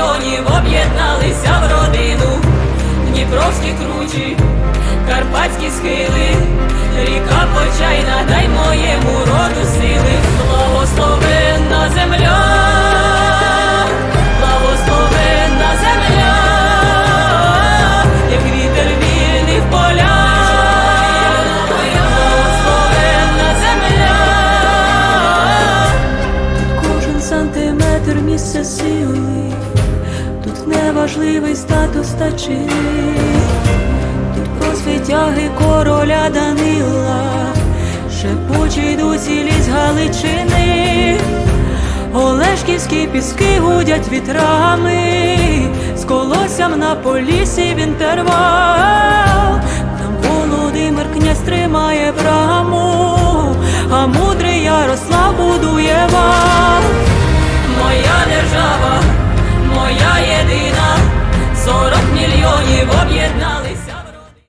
Мільйонів об'єдналися в родину, Дніпровські кручі, карпатські схили, ріка почайна, дай моєму роду сили, благословенна земля, благословенна земля, як вітер вільний в. Кожен сантиметр місце сили, тут неважливий статус та чини, тут про світяги короля Данила, шепучий дусі ліс Галичини, Олешківські піски гудять вітрами, з колоссям на полісі він терва.